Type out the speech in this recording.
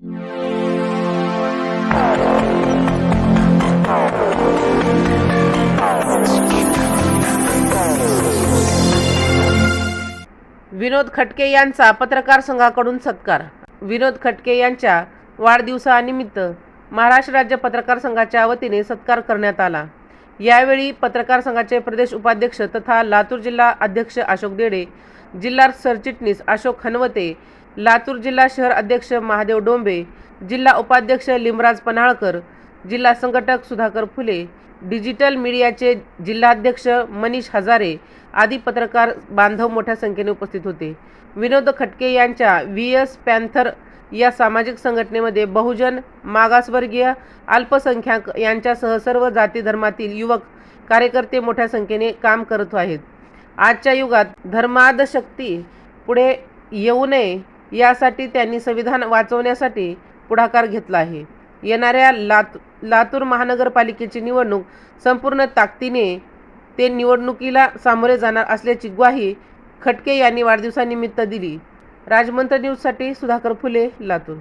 विनोद खटके यांचा पत्रकार संघाकडून सत्कार. विनोद खटके यांच्या वाढदिवसानिमित्त महाराष्ट्र राज्य पत्रकार संघाच्या वतीने सत्कार करण्यात आला. यावेळी पत्रकार संघाचे प्रदेश उपाध्यक्ष तथा लातूर जिल्हा अध्यक्ष अशोक देडे जिल्हा सरचिटणीस अशोक खनवते लातूर जिल्हा शहर अध्यक्ष महादेव डोंबे जिल्हा उपाध्यक्ष लिमराज पन्हाळकर जिल्हा संघटक सुधाकर फुले डिजिटल मीडियाचे जिल्हाध्यक्ष मनीष हजारे आदी पत्रकार बांधव मोठ्या संख्येने उपस्थित होते. विनोद खटके यांच्या व्ही एस पॅन्थर या सामाजिक संघटनेमध्ये बहुजन मागासवर्गीय अल्पसंख्याक यांच्यासह सर्व जाती धर्मातील युवक कार्यकर्ते मोठ्या संख्येने काम करत आहेत. आजच्या युगात धर्मादशक्ती पुढे येऊ नये यासाठी त्यांनी संविधान वाचवण्यासाठी पुढाकार घेतला आहे. येणाऱ्या लात लातूर महानगरपालिकेची निवडणूक संपूर्ण ताकदीने ते निवडणुकीला सामोरे जाणार असल्याची ग्वाही खटके यांनी वाढदिवसानिमित्त दिली. राजमंत्र न्यूजसाठी सुधाकर फुले लातूर.